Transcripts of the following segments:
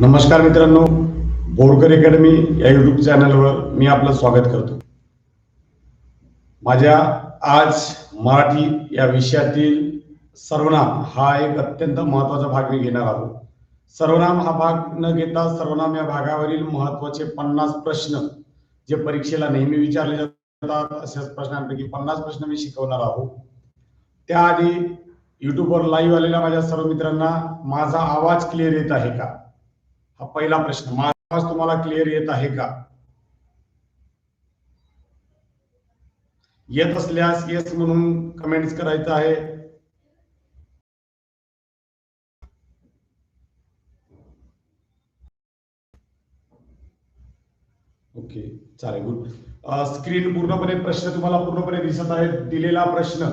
नमस्कार मित्रांनो बोरकर अकॅडमी या युट्यूब चॅनलवर मी आपलं स्वागत करतो. माझ्या आज मराठी या विषयातील सर्वनाम हा एक अत्यंत महत्त्वाचा भाग मी घेणार आहोत. सर्वनाम हा भाग न घेता सर्वनाम या भागावरील महत्त्वाचे पन्नास प्रश्न जे परीक्षेला नेहमी विचारले जातात अशाच प्रश्नांपैकी पन्नास प्रश्न मी शिकवणार आहोत. त्याआधी युट्यूबवर लाईव्ह आलेल्या माझ्या सर्व मित्रांना माझा आवाज क्लिअर येत आहे का? हा पहिला प्रश्न माझा आवाज़ तुम्हाला क्लिअर येत आहे का? येत असल्यास येस म्हणून कमेंट्स करायचं आहे. ओके चालेल गुड स्क्रीन पूर्णपणे प्रश्न तुम्हाला पूर्णपणे दिसत आहे, दिलेला प्रश्न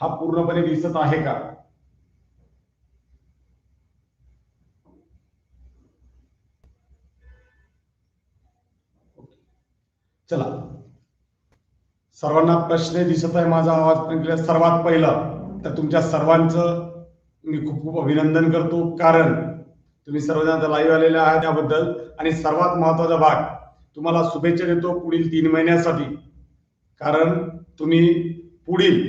हा पूर्णपणे दिसत आहे का? चला. सर्वांना प्रश्न दिसत आहे माझा आवाज पण सर्वात पहिलं तर तुमच्या सर्वांचं मी खूप खूप अभिनंदन करतो. कारण तुम्ही सर्वजण आता लाईव्ह आलेले आहात त्याबद्दल आणि सर्वात महत्त्वाचा भाग तुम्हाला शुभेच्छा देतो पुढील तीन महिन्यासाठी. कारण तुम्ही पुढील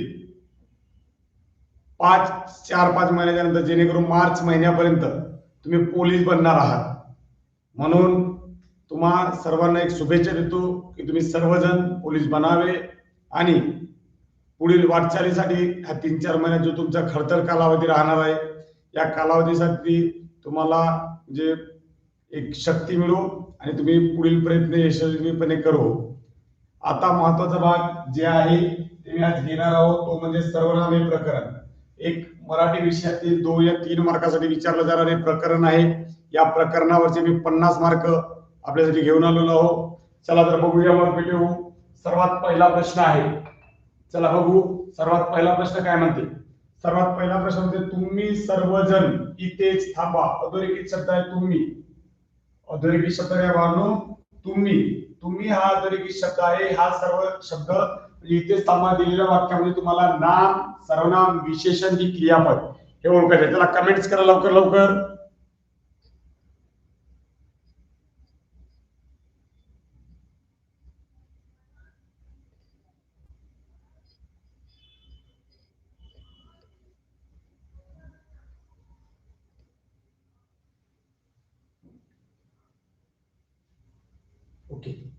पाच चार पाच महिन्याच्या नंतर जेणेकरून मार्च महिन्यापर्यंत तुम्ही पोलीस बनणार आहात. म्हणून तुम्हा सर्वांना एक शुभेच्छा देतो की तुम्ही सर्वजण पोलीस बनावे आणि पुढील वाटचालीसाठी ह्या तीन चार महिन्यात जो तुमचा खडतर कालावधी राहणार आहे या कालावधीसाठी तुम्हाला जे एक शक्ती मिळो आणि तुम्ही पुढील प्रयत्न यशस्वीपणे करू. आता महत्त्वाचा भाग जे आहे ते मी आज घेणार आहोत तो म्हणजे सर्वनामे प्रकरण. एक मराठी विषयातील दोन या तीन मार्कासाठी विचारलं जाणारे प्रकरण आहे. या प्रकरणावरचे मी पन्नास मार्क आपल्यासाठी घेऊन आलेलो आहोत चला तर बघूया मग भेटू सर्वात पहिला प्रश्न आहे. चला बघू. सर्वात पहिला प्रश्न काय म्हणते? सर्वात पहिला प्रश्न म्हणजे तुम्ही सर्वजण इथेच थांबा. अधोरेखित शब्द आहे तुम्ही. अधोरेखित शब्द काय भावनो तुम्ही. तुम्ही हा अधोरेखित शब्द आहे. हा सर्व शब्द म्हणजे इथेच थांबा दिलेल्या वाक्यामध्ये तुम्हाला नाम सर्वनाम विशेषण ही क्रियापद हे ओळखायचे. त्याला कमेंट्स करा लवकर लवकर ओके चला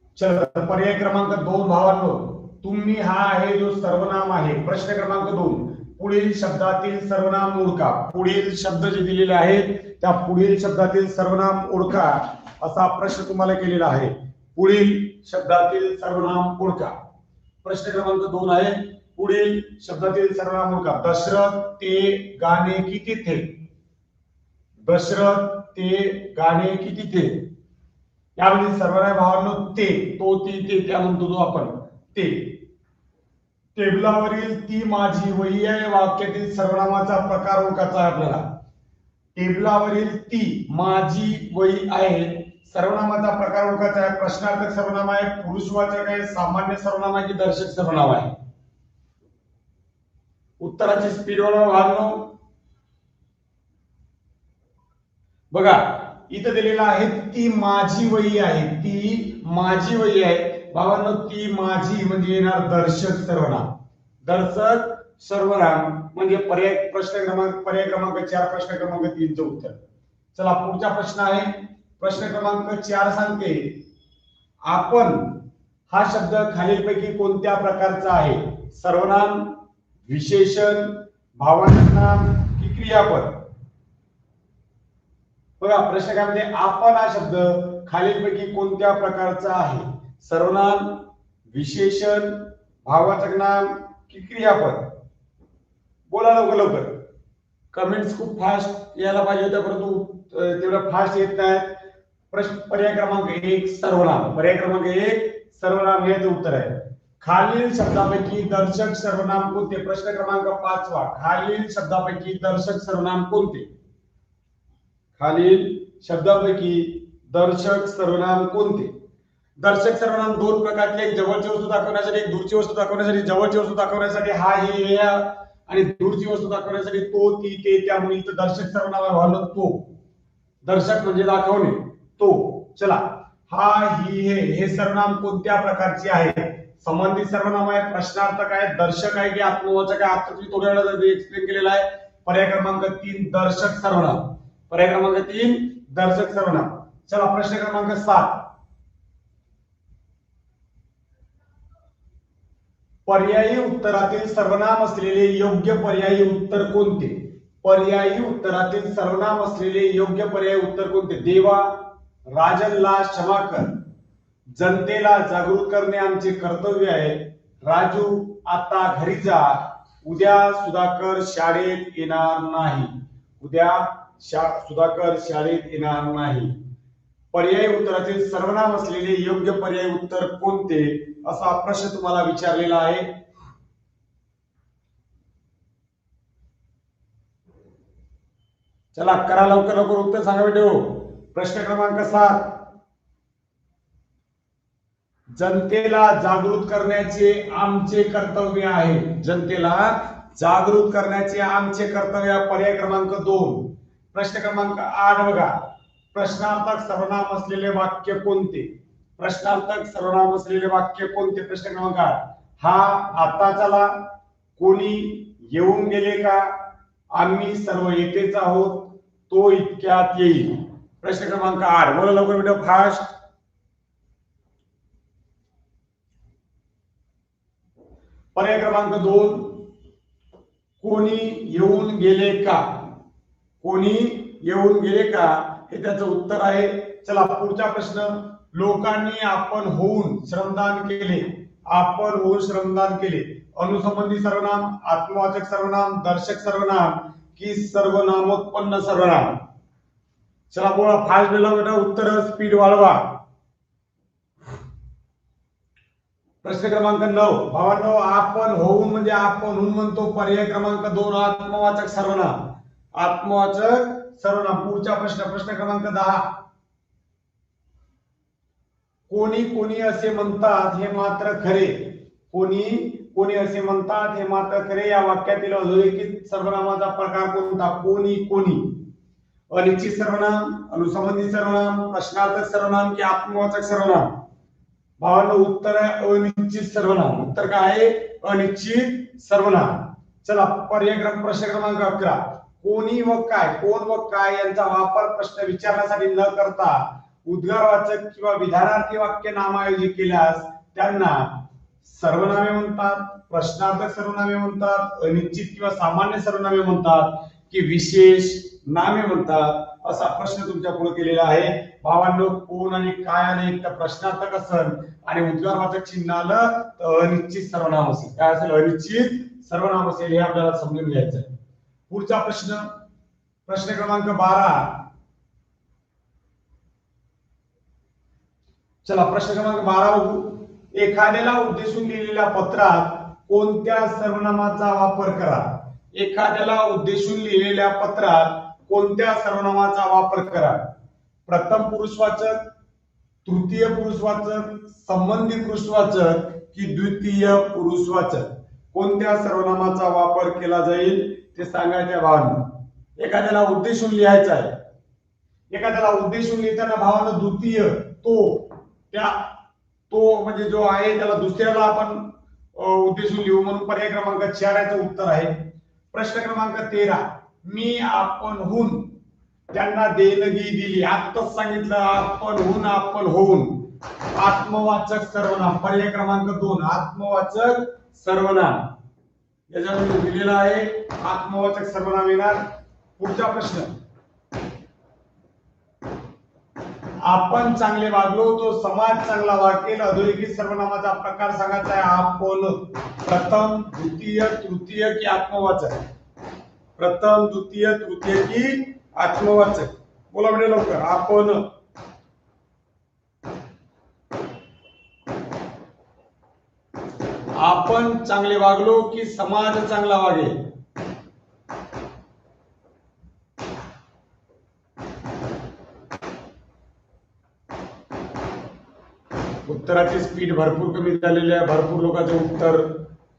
तर पर्याय क्रमांक दोन भावांनो. तुम्ही हा आहे जो सर्वनाम आहे. प्रश्न क्रमांक दोन. पुढील शब्दातील सर्वनाम ओळखा. पुढील शब्द जे दिलेले आहेत त्या पुढील शब्दातील सर्वनाम ओळखा असा प्रश्न तुम्हाला केलेला आहे. पुढील शब्दातील सर्वनाम ओळखा. प्रश्न क्रमांक दोन आहे. पुढील शब्दातील सर्वनाम ओळखा. दशरथ ते गाणे किती थे? दशरथ ते गाणे किती थे? यामध्ये सर्वांना भावांनो ते तो ती ते त्या म्हणतो तो आपण. ते. टेबलावरील ती माझी वही आहे वाक्यातील सर्वनामाचा प्रकार ओळखायचा आपल्याला. टेबलावरील ती माझी वही आहे सर्वनामाचा प्रकार ओळखायचा आहे. प्रश्नार्थक सर्वनाम आहे पुरुषवाचक आहे सामान्य सर्वनाम आहे की दर्शक सर्वनाम आहे? उत्तराची स्पीड वाढवणं बघा इथं दिलेलं आहे ती माझी वही आहे ती माझी वही आहे. भावांनो ती माझी म्हणजे येणार दर्शक सर्वनाम. दर्शक सर्वनाम म्हणजे पर्याय प्रश्न क्रमांक पर्याय क्रमांक चार प्रश्न क्रमांक तीनचं उत्तर. चला पुढचा प्रश्न आहे. प्रश्न क्रमांक चार सांगते. आपण हा शब्द खालीलपैकी कोणत्या प्रकारचा आहे? सर्वनाम विशेषण भावनाम कि की क्रियापद? बघा प्रश्न काय म्हणते आपण हा शब्द खालीलपैकी कोणत्या प्रकारचा आहे? सर्वनाम विशेषण भावाचक नाम की क्रियापद? बोला लवकर लवकर. कमेंट्स खूप फास्ट यायला पाहिजे होत्या परंतु तेवढ्या तेवढं फास्ट येत नाहीत. प्रश्न पर्याय क्रमांक एक सर्वनाम. पर्याय क्रमांक एक सर्वनाम हेच उत्तर आहे. खालील शब्दापैकी दर्शक सर्वनाम कोणते? प्रश्न क्रमांक पाचवा. खालील शब्दापैकी दर्शक सर्वनाम कोणते? खालील शब्दापैकी दर्शक सर्वनाम कोणते? दर्शक सर्वनाम दोन प्रकारचे एक जवळची वस्तू दाखवण्यासाठी एक दूरची वस्तू दाखवण्यासाठी जवळची वस्तू दाखवण्यासाठी हा ही या आणि दूरची वस्तू दाखवण्यासाठी तो ती ते त्यामुळे इथं दर्शक सर्वनामावर आहे तो. दर्शक म्हणजे दाखवणे. तो. चला. हा ही हे हे सर्वनाम कोणत्या प्रकारचे आहे संबंधित सर्वनाम आहे प्रश्नार्थक आहे दर्शक आहे की आत्मवाचक आहे? आता तुम्ही थोड्या वेळा एक्सप्लेन केलेला आहे. पर्याय क्रमांक तीन दर्शक सर्वनाम. पर्याय क्रमांक तीन दर्शक सर्वनाम चला प्रश्न क्रमांक सात. पर्यायी उत्तरातील सर्वनाम असलेले योग्य पर्यायी उत्तर कोणते? पर्यायी उत्तरातील सर्वनाम असलेले योग्य पर्यायी उत्तर कोणते? देवा राजनला क्षमा कर जनतेला जागृत करणे आमचे कर्तव्य आहे. राजू आता घरी जा. उद्या सुधाकर शाळेत येणार नाही. उद्या शा सुधाकर शाळेत येणार नाही. पर्यायी उत्तरातील सर्वनाम असलेले योग्य पर्यायी उत्तर कोणते? असा प्रश्न तुम्हाला विचारलेला आहे. चला करा लवकर लवकर उत्तर सांगा बेटे हो. प्रश्न क्रमांक सात. जनतेला जागृत करण्याचे आमचे कर्तव्य आहे. जनतेला जागृत करण्याचे आमचे कर्तव्य पर्याय क्रमांक दोन. प्रश्न क्रमांक आठ बघा. प्रश्नार्थक सर्वनाम असलेले वाक्य कोणते? प्रश्नार्थक सर्वनाम असलेले वाक्य कोणते? प्रश्न क्रमांक आठ. हा आता चला. कोणी येऊन गेले का? आम्ही सर्व येतेच आहोत. तो इतक्यात येईल. प्रश्न क्रमांक आठ. बोला लवकर व्हिडिओ फास्ट. पर्याय क्रमांक दोन. कोणी येऊन गेले का? कोणी येऊन गेले का? हे त्याचं उत्तर आहे. चला पुढचा प्रश्न. लोकांनी आपण होऊन श्रमदान केले. आपण होऊन श्रमदान केले. अनुसंबंधी सर्वनाम आत्मवाचक सर्वनाम दर्शक सर्वनाम की सर्वनामोत्पन्न सर्वनाम. चला बोला फास्ट बोला बेटा उत्तर स्पीड वाढवा. प्रश्न क्रमांक नऊ. भावांनो आपण होऊन म्हणजे आपण होऊन म्हणतो पर्याय क्रमांक दोन आत्मवाचक सर्वनाम. आत्मवाचक सर्वनाम. पुढचा प्रश्न प्रश्न क्रमांक दहा. कोणी कोणी असे म्हणतात हे मात्र खरे. कोणी कोणी असे म्हणतात हे मात्र खरे. या वाक्यातील अधोरेखित सर्वनामाचा प्रकार कोणता? कोणी कोणी. अनिश्चित सर्वनाम अनुसंबंधित सर्वनाम प्रश्नार्थक सर्वनाम की आत्मवाचक सर्वनाम? भावांना उत्तर आहे अनिश्चित सर्वनाम. उत्तर काय आहे? अनिश्चित सर्वनाम. चला पर्याय प्रश्न क्रमांक अकरा. कोणी व काय कोण व काय यांचा वापर प्रश्न विचारण्यासाठी न करता उद्गारवाचक किंवा विधानार्थी वाक्य नामायोजित केल्यास त्यांना सर्वनामे म्हणतात प्रश्नार्थक सर्वनामे म्हणतात अनिश्चित किंवा सामान्य सर्वनामे म्हणतात की विशेष नामे म्हणतात असा प्रश्न तुमच्यापुढे केलेला आहे. भावांनो कोण आणि काय आणि एक तर प्रश्नार्थक असेल आणि उद्गारवाचक चिन्ह आलं तर अनिश्चित सर्वनाम असेल. काय असेल? अनिश्चित सर्वनाम असेल हे आपल्याला समजून घ्यायचं आहे पुढचा प्रश्न प्रश्न क्रमांक बारा. चला प्रश्न क्रमांक बारा बघू. एखाद्याला उद्देशून लिहिलेल्या पत्रात कोणत्या सर्वनामाचा वापर करा? एखाद्याला उद्देशून लिहिलेल्या पत्रात कोणत्या सर्वनामाचा वापर करा? प्रथम पुरुषवाचक तृतीय पुरुषवाचक संबंधित पुरुषवाचक की द्वितीय पुरुषवाचक कोणत्या सर्वनामाचा वापर केला जाईल? ते सांगायच्या भावानं. एखाद्याला उद्देशून लिहायचं आहे. एखाद्याला उद्देशून लिहिताना भावानं द्वितीय तो त्या तो म्हणजे जो आहे त्याला दुसऱ्याला आपण उद्देशून लिहू म्हणून पर्याय क्रमांक चार याचं उत्तर आहे. प्रश्न क्रमांक तेरा मी आपणहून त्यांना देणगी दिली. आत्ताच सांगितलं आपणहून आपण होऊन. आत्मवाचक सर्वनाम. पर्याय क्रमांक दोन आत्मवाचक सर्वनाम. याच्यामध्ये दिलेला आहे आत्मवाचक सर्वनाम येणार. पुढचा प्रश्न. आपण चांगले वागलो तो समाज चांगला वागेल अधोरेखित सर्वनामाचा प्रकार सांगायचा आहे आपण. प्रथम द्वितीय तृतीय की आत्मवाचक? प्रथम द्वितीय तृतीय की आत्मवाचक? बोला म्हणजे लवकर. आपण आपण चांगले वागलो की समाज चांगला वागेल? उत्तराची स्पीड भरपूर कमी झालेली आहे. भरपूर लोकांचं उत्तर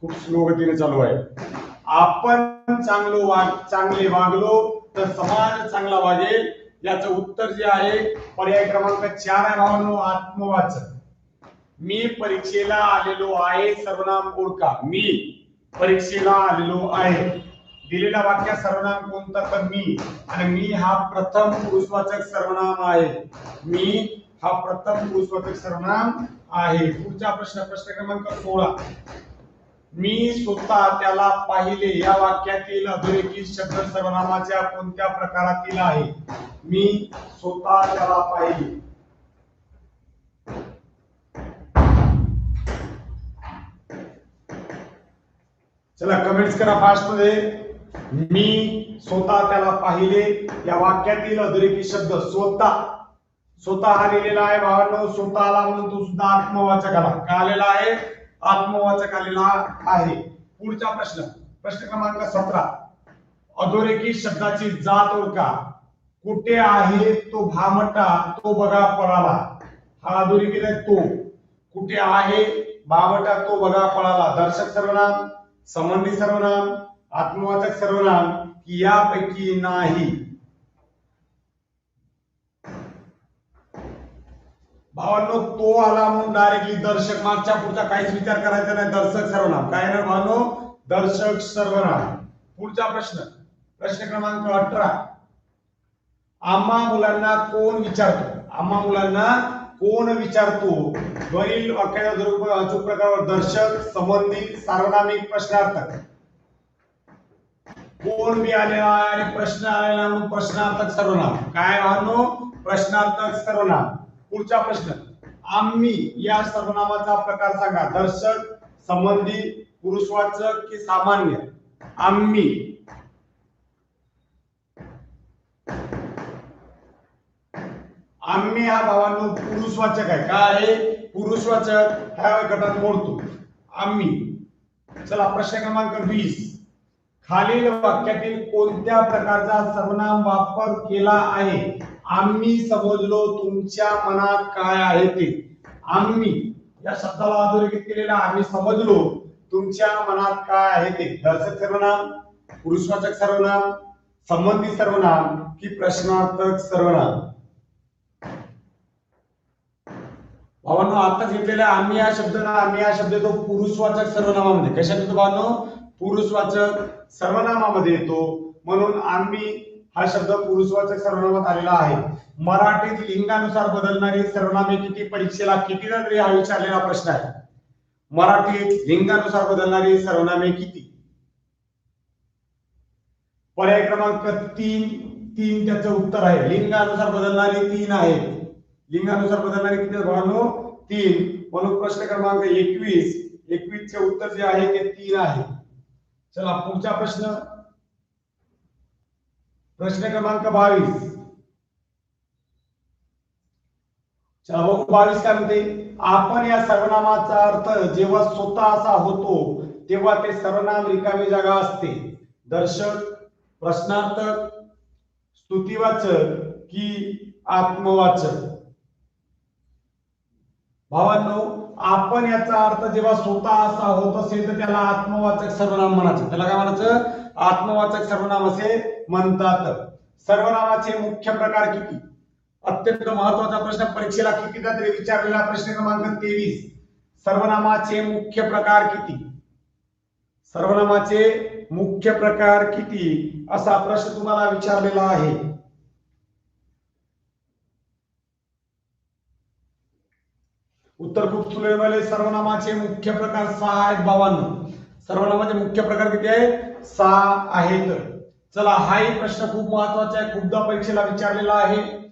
खूप स्लो गतीने चालू आहे. आपण चांगलो वाग चांगले वागलो तर समाज चांगला वागेल. याचं उत्तर जे आहे पर्याय क्रमांक चार आहे भावांनो आत्मवाचन मी परीक्षेला आलेलो आहे सर्वनाम ओळखा मी परीक्षेला आलेलो आहे. दिलेल्या वाक्यात सर्वनाम कोणता तर मी. आणि मी हा प्रथम पुरुषवाचक सर्वनाम आहे. मी हा प्रथम पुरुषवाचक सर्वनाम आहे. पुढचा प्रश्न प्रश्न क्रमांक सोळा. मी स्वतः त्याला पाहिले. या वाक्यातील अधोरेखित शब्द सर्वनामाच्या कोणत्या प्रकारातील आहे? मी स्वतः त्याला पाहिले. चला कमेंट्स करा फास्टमध्ये. मी स्वतः त्याला पाहिले. या वाक्यातील अधोरेखी शब्द स्वतः. स्वतः हा लिहिलेला आहे भावांनो. स्वतःला म्हणून तो सुद्धा आत्मवाचक आला. का आलेला आहे? आत्मवाचक आलेला आहे. पुढचा प्रश्न. प्रश्न क्रमांक सतरा. अधोरेखी शब्दाची जात ओळखा. कुठे आहे तो भामटा? तो बघा पळाला. हा अधोरेखित आहे तो. कुठे आहे भामटा? तो बघा पळाला. दर्शक सर्वनाम संबंधी सर्वनाम आत्मवाचक सर्वनाम की यापैकी नाही. भावांनो तो आला म्हणून डायरेक्टली दर्शक मागच्या पुढचा काहीच विचार करायचा नाही. दर्शक सर्वनाम. काय ना भावांनो? दर्शक सर्वनाम. पुढचा प्रश्न. प्रश्न क्रमांक अठरा. आम्हा मुलांना कोण विचारतो? आम्हा मुलांना कोण विचारतो? वरील वाक्याचा दुरुपयोग अचूक प्रकारावर दर्शक संबंधित सार्वनामिक प्रश्नार्थक कोण बी आलेला आहे आणि प्रश्न आलेला म्हणून प्रश्नार्थक सर्वनाम. काय भावनो प्रश्नार्थक सर्वनाम. पुढचा प्रश्न. आम्ही या सर्वनामाचा प्रकार सांगा. दर्शक संबंधी पुरुषवाचक की सामान्य? आम्ही. आम्ही हा भावांनो पुरुषवाचक आहे. काय आहे? पुरुषवाचक ह्या गटात मोडतो. आम्ही. चला प्रश्न क्रमांक वीस. खालील वाक्यातील कोणत्या प्रकारचा सर्वनाम वापर केला आहे? आम्ही समजलो तुमच्या मनात काय आहे ते. आम्ही. या शब्दाला अधोरेखित केलेला आम्ही समजलो तुमच्या मनात काय आहे ते. दर्शक सर्वनाम पुरुषवाचक सर्वनाम संबंधी सर्वनाम की प्रश्नार्थक सर्वनाम. भावांनो आताच घेतलेल्या आम्ही हा शब्द ना आम्ही हा शब्द येतो पुरुषवाचक सर्वनामामध्ये. कशात येतो भावांनो? पुरुषवाचक सर्वनामामध्ये येतो. म्हणून आम्ही हा शब्द पुरुषवाचक सर्वनामात आलेला आहे. मराठीत लिंगानुसार बदलणारी सर्वनामे किती परीक्षेला किती तरी हा विचारलेला प्रश्न आहे. मराठीत लिंगानुसार बदलणारी सर्वनामे किती? पर्याय क्रमांक तीन तीन त्याचं उत्तर आहे. लिंगानुसार बदलणारी तीन आहेत. लिंगानुसार बदलणारे किती? आहेत भावांनो तीन. म्हणून प्रश्न क्रमांक एकवीस. एकवीस चे उत्तर जे आहे ते तीन आहे. चला पुढचा प्रश्न. प्रश्न क्रमांक बावीस. चला बघू बावीस काय म्हणते? आपण या सर्वनामाचा अर्थ जेव्हा स्वतः असा होतो तेव्हा ते सर्वनाम रिकामी जागा असते. दर्शक प्रश्नार्थक स्तुतीवाचक की आत्मवाचक? भावांनो आपण याचा अर्थ जेव्हा स्वतः असा होत असेल तर त्याला आत्मवाचक सर्वनाम म्हणायचं. त्याला काय म्हणायचं? आत्मवाचक सर्वनाम असे म्हणतात. सर्वनामाचे मुख्य प्रकार किती? अत्यंत महत्त्वाचा प्रश्न. परीक्षेला कितीदा तरी विचारलेला प्रश्न क्रमांक तेवीस. सर्वनामाचे मुख्य प्रकार किती? सर्वनामाचे मुख्य प्रकार किती? असा प्रश्न तुम्हाला विचारलेला आहे. उत्तर खूप सुलभ सर्वनामाचे मुख्य प्रकार सहा आहेत भावांनो सर्वनामाचे मुख्य प्रकार किती आहेत? सहा आहेत. चला हाही प्रश्न खूप महत्त्वाचा आहे. खूपदा परीक्षेला विचारलेला आहे.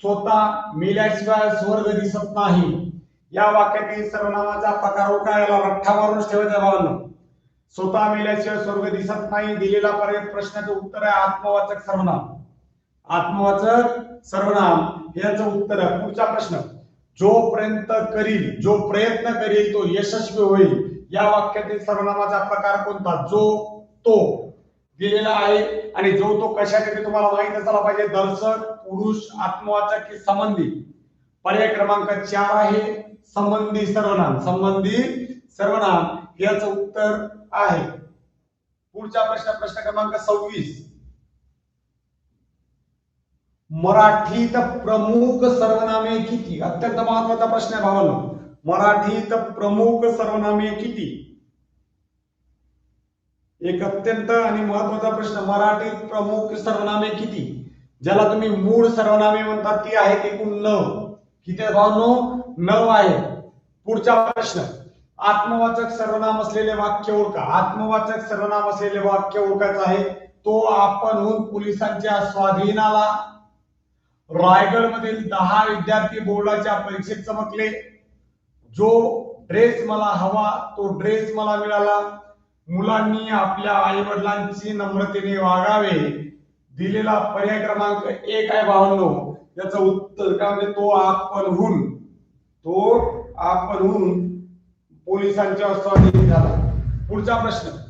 स्वतः मेल्याशिवाय स्वर्ग दिसत नाही. या वाक्यातील सर्वनामाचा प्रकार काय रठ्ठा मारूनच ठेवायचा भावांनो स्वतः मेल्याशिवाय स्वर्ग दिसत नाही. दिलेला पर्याय प्रश्नाचं उत्तर आहे आत्मवाचक सर्वनाम. आत्मवाचक सर्वनाम. याचं उत्तर आहे. पुढचा प्रश्न. जोपर्यंत करील जो प्रयत्न करील तो यशस्वी होईल. या वाक्यातील सर्वनामाचा प्रकार कोणता? जो तो दिलेला आहे आणि जो तो कशासाठी तुम्हाला माहीत असायला पाहिजे? दर्शक पुरुष आत्मवाचक की संबंधी? पर्याय क्रमांक चार आहे संबंधी सर्वनाम. संबंधी सर्वनाम याचं उत्तर आहे. पुढचा प्रश्न प्रश्न क्रमांक सव्वीस. मराठीत प्रमुख सर्वनामे किती? अत्यंत महत्त्वाचा प्रश्न आहे भावांनो. मराठीत प्रमुख सर्वनामे किती? एक अत्यंत आणि महत्त्वाचा प्रश्न. मराठीत प्रमुख सर्वनामे किती? ज्याला तुम्ही मूळ सर्वनामे म्हणतात ती आहेत एकूण नऊ. किती आहे भावांनो? नऊ आहे. पुढचा प्रश्न. आत्मवाचक सर्वनाम असलेले वाक्य ओळखा. आत्मवाचक सर्वनाम असलेले वाक्य ओळखायचं आहे. तो आपणहून पोलिसांच्या स्वाधीन आला रायगड मधील दहा विद्यार्थी बोर्डाच्या परीक्षेत चमकले. जो ड्रेस मला हवा तो ड्रेस मला मिळाला. मुलांनी आपल्या आई वडिलांची नम्रतेने वागावे. दिलेला पर्याय क्रमांक एक आहे बावन्न. याचं उत्तर काय म्हणजे तो आपणहून तो आपणहून पोलिसांच्या स्वाधीन झाला. पुढचा प्रश्न.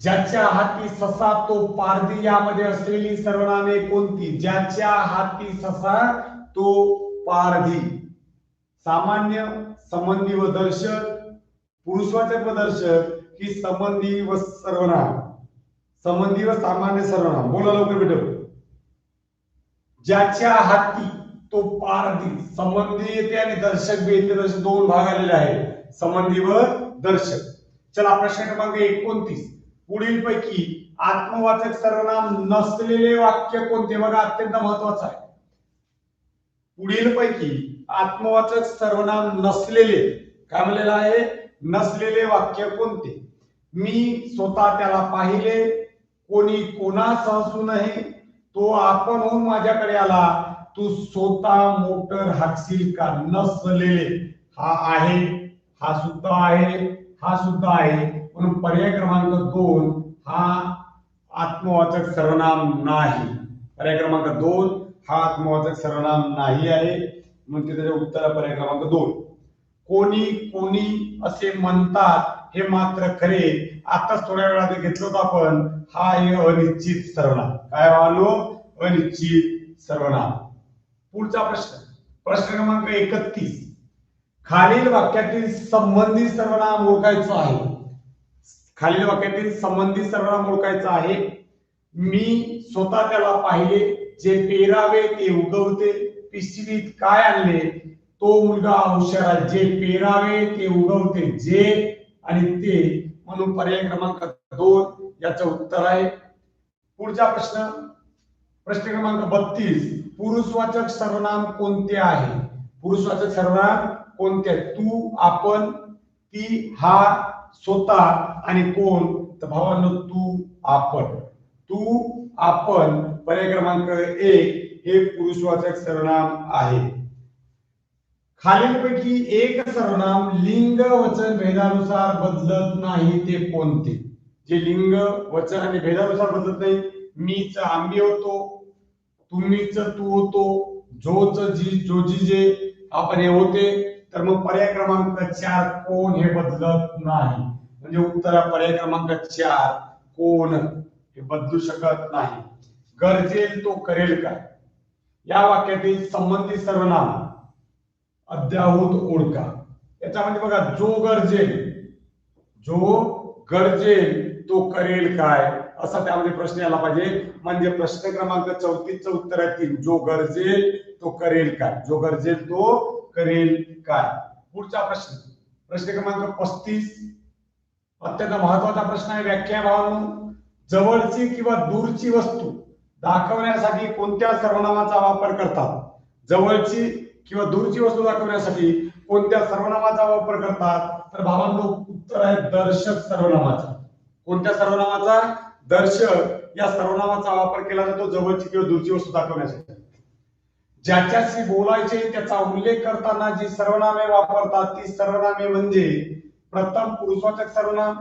ज्याच्या हाती ससा तो पारधी यामध्ये असलेली सर्वनामे कोणती? ज्याच्या हाती ससा तो पारधी. सामान्य संबंधी व दर्शक पुरुषवाचक व दर्शक ही संबंधी व सर्वनाम. संबंधी व सामान्य सर्वनाम. बोला लवकर भेटू ज्याच्या हाती तो पारधी संबंधी येते आणि दर्शक बी येते दर्शक दोन भाग आलेले आहे संबंधी व दर्शक. चला प्रश्न क्रमांक एकोणतीस. पुढील पैकी आत्मवाचक सर्वनाम नसलेले वाक्य कोणते? बघा अत्यंत महत्वाचं आहे. पुढील पैकी आत्मवाचक सर्वनाम नसलेले काय म्हणलेलं आहे? नसलेले वाक्य कोणते? मी स्वतः त्याला पाहिले कोणी कोणास हसू नये तो आपण होऊन माझ्याकडे आला तू स्वतः मोटर हाकशील का? नसलेले. हा आहे हा सुद्धा आहे हा सुद्धा आहे. म्हणून पर्याय क्रमांक दोन हा आत्मवाचक सर्वनाम नाही. पर्याय क्रमांक दोन हा आत्मवाचक सर्वनाम नाही आहे. म्हणून त्याच्या उत्तर पर्याय क्रमांक दोन. कोणी कोणी असे म्हणतात हे मात्र खरे. आताच थोड्या वेळात घेतलं होतं आपण. हा आहे अनिश्चित सर्वनाम. काय मानलो अनिश्चित सर्वनाम. पुढचा प्रश्न. प्रश्न क्रमांक एकतीस. खालील वाक्यातील संबंधित सर्वनाम ओळखायचं आहे. खालील वाक्यातील संबंधित सर्वनाम ओळखायचं आहे. मी स्वतः त्याला पाहिले जे पेरावे ते उगवते. पिशवीत काय आणले? तो मुलगा हुशारा जे पेरावे ते उगवते जे आणि ते. म्हणून पर्याय क्रमांक दोन याचं उत्तर आहे. पुढचा प्रश्न. प्रश्न क्रमांक बत्तीस. पुरुषवाचक सर्वनाम कोणते आहे? पुरुषवाचक सर्वनाम कोणते? आहे तू आपण ती हा स्वतः आणि कोण? तर भावांनो तू आपण. तू आपण पर्याय क्रमांक एक हे पुरुषवाचक सर्वनाम आहे. खालीलपैकी एक सर्वनाम लिंग वचन भेदानुसार बदलत नाही ते कोणते? जे लिंग वचन आणि भेदानुसार बदलत नाही मीच आंबी होतो तुम्हीच तू होतो जोच जी जोजी जे आपण हे होते तर मग पर्याय क्रमांक चार कोण हे बदलत नाही? म्हणजे उत्तर पर्याय क्रमांक चार कोण हे बदलू शकत नाही? गरजेल तो करेल काय या वाक्यातील संबंधित सर्वनाम अद्याहूत ओळखा. याच्यामध्ये बघा जो गरजेल जो गरजेल तो करेल काय? असा त्यामध्ये प्रश्न यायला पाहिजे. म्हणजे प्रश्न क्रमांक चौतीसचं उत्तर आहे तीन. जो गरजेल तो करेल काय? जो गरजेल तो करेल काय? पुढचा प्रश्न. प्रश्न क्रमांक पस्तीस. अत्यंत महत्त्वाचा प्रश्न आहे व्याख्या भावांनो जवळची किंवा दूरची वस्तू दाखवण्यासाठी कोणत्या सर्वनामाचा वापर करतात? जवळची किंवा दूरची वस्तू दाखवण्यासाठी कोणत्या सर्वनामाचा वापर करतात? तर भावांनो उत्तर आहे दर्शक सर्वनामाचा. कोणत्या सर्वनामाचा? दर्शक या सर्वनामाचा वापर केला जातो जवळची किंवा दूरची वस्तू दाखवण्यासाठी. ज्याच्याशी बोलायचे त्याचा उल्लेख करताना जी सर्वनामे वापरतात ती सर्वनामे म्हणजे प्रथम पुरुषवाचक सर्वनाम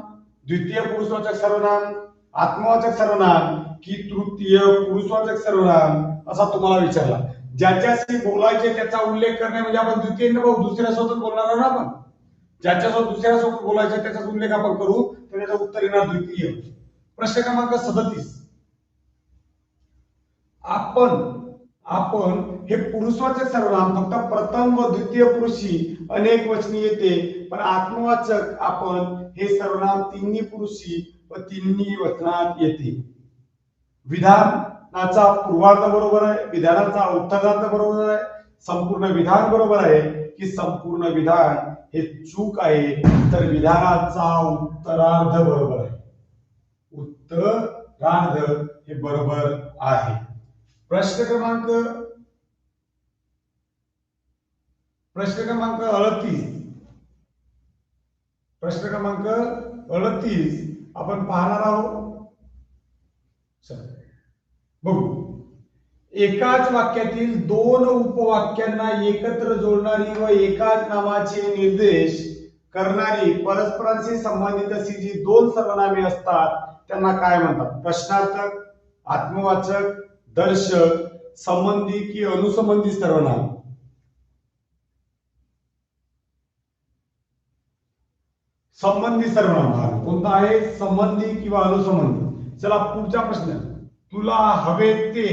द्वितीय पुरुषवाचक सर्वनाम आत्मवाचक सर्वनाम की तृतीय पुरुषवाचक सर्वनाम असा तुम्हाला विचारला. ज्याच्याशी बोलायचे त्याचा उल्लेख करणे म्हणजे आपण द्वितीय न दुसऱ्यासोबत बोलणार आहोत ना आपण? ज्याच्यासोबत दुसऱ्यासोबत बोलायचे त्याचा उल्लेख आपण करू तर त्याचं उत्तर येणार द्वितीय. प्रश्न क्रमांक सदतीस. आपण आपण हे पुरुषवाचक सर्वनाम फक्त प्रथम व द्वितीय पुरुषी अनेक वचनी येते पण आत्मवाचक आपण हे सर्वनाम तिन्ही पुरुषी व तिन्ही वचनात येते. विधानाचा पूर्वार्ध बरोबर आहे विधानाचा उत्तरार्थ बरोबर आहे संपूर्ण विधान बरोबर आहे की संपूर्ण विधान हे चूक आहे तर विधानाचा उत्तरार्ध बरोबर आहे. उत्तरार्ध हे बरोबर आहे. प्रश्न क्रमांक प्रश्न क्रमांक अडतीस. प्रश्न क्रमांक अडतीस. आपण पाहणार आहोत. बघू. एकाच वाक्यातील दोन उपवाक्यांना एकत्र जोडणारी व एकाच नामाचे निर्देश करणारी परस्परांशी संबंधित अशी जी दोन सर्वनामे असतात त्यांना काय म्हणतात? प्रश्नार्थक आत्मवाचक दर्शक संबंधी की अनुसंबंधी सर्वनाम संबंधी सर्वनाम कोणता आहे? संबंधी किंवा अनुसंबंधी? चला पुढचा प्रश्न. तुला हवे ते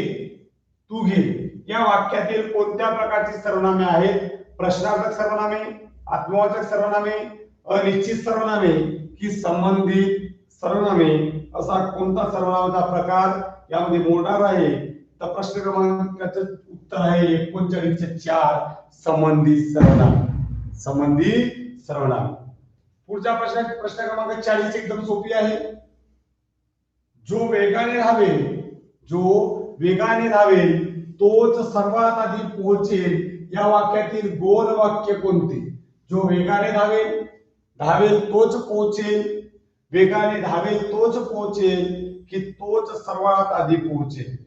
तू घे. या वाक्यातील कोणत्या प्रकारची सर्वनामे आहेत? प्रश्नार्थक सर्वनामे आत्मवाचक सर्वनामे अनिश्चित सर्वनामे की संबंधित सर्वनामे? असा कोणता सर्वनामाचा प्रकार यामध्ये मोडणार आहे? प्रश्न क्रमांकाचं उत्तर आहे एकोणचाळीसचे चार संबंधित सर्वनाम संबंधी सर्वनाम पुढचा प्रश्न प्रश्न क्रमांक चाळीस एकदम सोपी आहे. जो वेगाने धावेल जो वेगाने धावेल तोच सर्वात आधी पोहोचेल. या वाक्यातील गोल वाक्य कोणते? जो वेगाने धावेल धावेल तोच पोहोचेल. वेगाने धावेल तोच पोहोचेल की तोच सर्वात आधी पोहोचेल.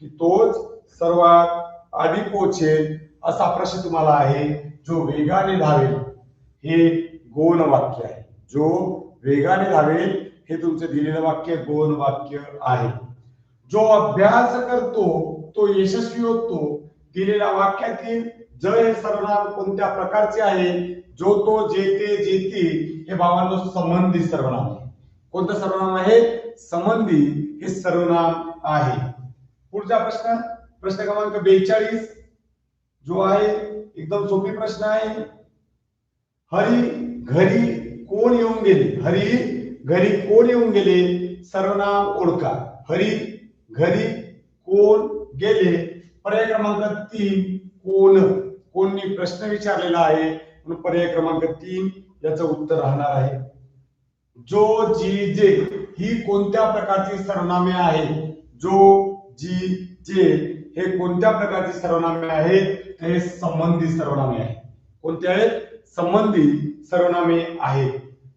की तोच सर्वात आधी पोचेल असा प्रश्न तुम्हाला आहे जो वेगाने धावेल. हे गौण वाक्य आहे. जो वेगाने धावेल हे तुमचं दिलेलं वाक्य गौण वाक्य आहे. जो अभ्यास करतो तो यशस्वी होतो दिलेल्या वाक्यातील ज हे सर्वनाम कोणत्या प्रकारचे आहे जो तो जेते जेते हे भावांनो संबंधी सर्वनाम आहे. कोणतं सर्वनाम आहे? संबंधी हे सर्वनाम आहे. पुढचा प्रश्न प्रश्न क्रमांक बेचाळीस. जो आहे एकदम सोपी प्रश्न आहे. हरी घरी कोण येऊन गेले? हरी घरी कोण येऊन गेले? सर्वनाम ओळखा. हरी घरी कोण गेले? पर्याय क्रमांक तीन कोण? कोणनी प्रश्न विचारलेला आहे? म्हणून पर्याय क्रमांक तीन याचं उत्तर राहणार आहे. जो जी जे ही कोणत्या प्रकारची सर्वनामे आहे? जो जी जे हे कोणत्या प्रकारचे सर्वनामे आहेत हे संबंधी सर्वनामे आहे कोणते आहेत? संबंधी सर्वनामे आहे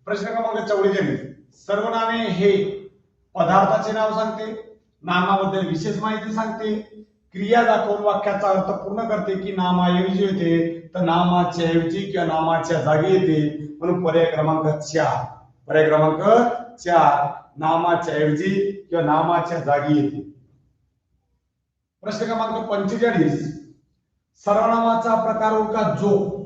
प्रश्न क्रमांक चौवेचाळीस सर्वनामे हे पदार्थाचे नाव सांगते नामाबद्दल विशेष माहिती सांगते क्रिया दाखवून वाक्याचा अर्थ पूर्ण करते की नामाऐवजी येते तर नामाच्या ऐवजी किंवा नामाच्या जागी येते. म्हणून पर्याय क्रमांक चार. पर्याय क्रमांक चार नामाच्या ऐवजी किंवा नामाच्या जागी येते. प्रश्न क्रमांक पंचेचाळीस. सर्वनामाचा प्रकार ओळखा जो.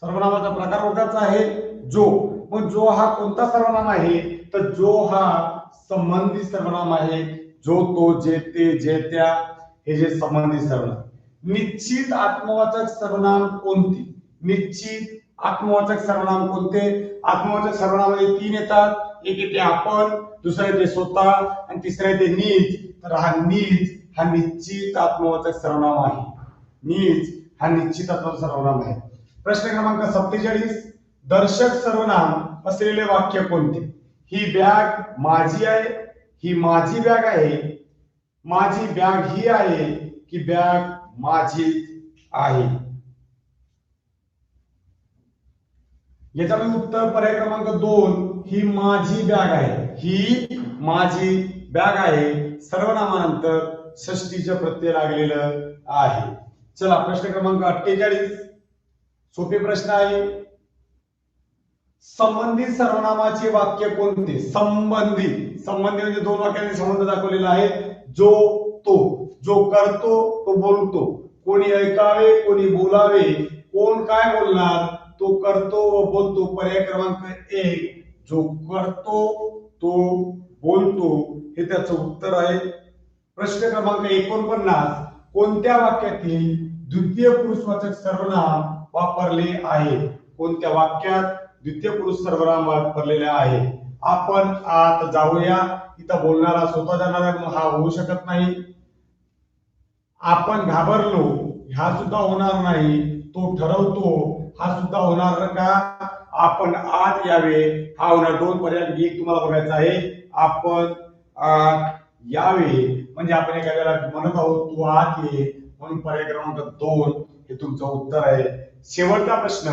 सर्वनामाचा प्रकार ओळखायचा आहे जो. मग जो हा कोणता सर्वनाम आहे? तर जो हा संबंधी सर्वनाम आहे. जो तो जे ते जे त्या हे जे संबंधी सर्वनाम. निश्चित आत्मवाचक सर्वनाम कोणती? निश्चित आत्मवाचक सर्वनाम कोणते? आत्मवाचक सर्वनामामध्ये तीन येतात. एक येते आपण दुसरा येते स्वतः आणि तिसरा येते नीच. तर हा नीच हा निश्चित आत्मवाचक सर्वनाम आहे. नीच हा निश्चित आत्मवाचक सर्वनाम आहे. प्रश्न क्रमांक सत्तेचाळीस दर्शक सर्वनाम असलेले वाक्य कोणते? ही बॅग माझी आहे ही माझी बॅग आहे माझी बॅग ही आहे की बॅग माझी आहे. याच्यामध्ये उत्तर पर्याय क्रमांक दोन ही माझी बॅग आहे. ही माझी बॅग आहे. सर्वनामानंतर षष्टीचं प्रत्यय लागलेलं आहे. चला प्रश्न क्रमांक अठ्ठेचाळीस. सोपे प्रश्न आहे. संबंधित सर्वनामाचे वाक्य कोणते? संबंधी. संबंधित म्हणजे दोन वाक्यांनी संबंध दाखवलेला आहे. जो तो. जो करतो तो बोलतो. कोणी ऐकावे कोणी बोलावे कोण काय बोलणार तो करतो व बोलतो. पर्याय क्रमांक एक जो करतो तो बोलतो. हे त्याचं उत्तर आहे. प्रश्न क्रमांक एकोणपन्नास कोणत्या वाक्यातील द्वितीय पुरुषवाचक सर्वनाम वापरले आहे? कोणत्या वाक्यात द्वितीय पुरुष सर्वनाम वापरलेले आहे? आपण आत जाऊया. इथं बोलणारा स्वतः जाणारा हा होऊ शकत नाही. आपण घाबरलो हा सुद्धा होणार नाही. तो ठरवतो हा सुद्धा होणार का? आपण आत यावे. हा होणार. दोन पर्याय एक तुम्हाला बघायचा आहे. आपण यावे. म्हणजे आपण एका म्हणत आहोत तू आत ये. म्हणून पर्याय क्रमांक दोन हे तुमचं उत्तर आहे. शेवटचा प्रश्न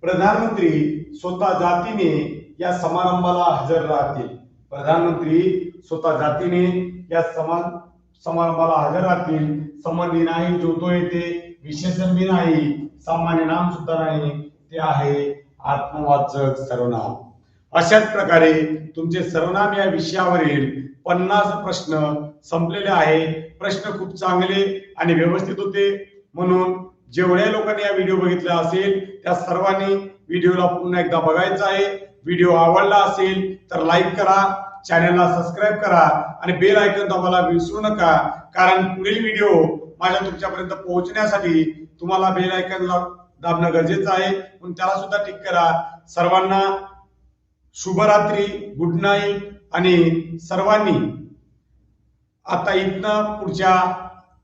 प्रधानमंत्री स्वतः जातीने या समारंभाला हजर राहतील. प्रधानमंत्री स्वतः जातीने या समान समारंभाला हजर राहतील. संबंधी नाही जोतो येते विशेषण बी नाही सामान्य नाम सुद्धा नाही ते आहे आत्मवाचक सर्वनाम. अशाच प्रकारे तुमचे सर्वनाम या विषयावरील पन्नास प्रश्न संपलेले आहे. प्रश्न खूप चांगले आणि व्यवस्थित होते. म्हणून जेवढ्या लोकांनी या व्हिडिओ बघितला असेल त्या सर्वांनी व्हिडिओला पुन्हा एकदा बघायचा आहे. व्हिडिओ आवडला असेल तर लाईक करा. चॅनलला सबस्क्राईब करा. आणि बेल ऐकून दाबायला विसरू नका. कारण पुढील व्हिडिओ माझ्या तुमच्यापर्यंत पोहोचण्यासाठी तुम्हाला बेल ऐकून दाबणं गरजेचं आहे. म्हणून त्याला सुद्धा टिक करा. सर्वांना शुभरात्री गुड नाईट आणि सर्वांनी आता इथनं पुढच्या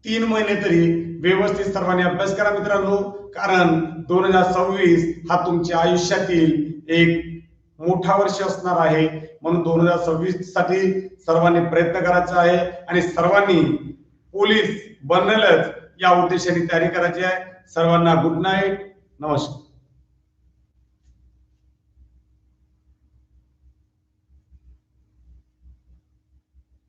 तीन महिने तरी व्यवस्थित सर्वांनी अभ्यास करा मित्रांनो कारण दोन हजार सव्वीस हा तुमच्या आयुष्यातील एक मोठा वर्ष असणार आहे. म्हणून दोन हजार सव्वीससाठी सर्वांनी प्रयत्न करायचा आहे आणि सर्वांनी पोलीस बनलच या उद्देशाने तयारी करायची आहे. सर्वांना गुड नाईट नमस्कार.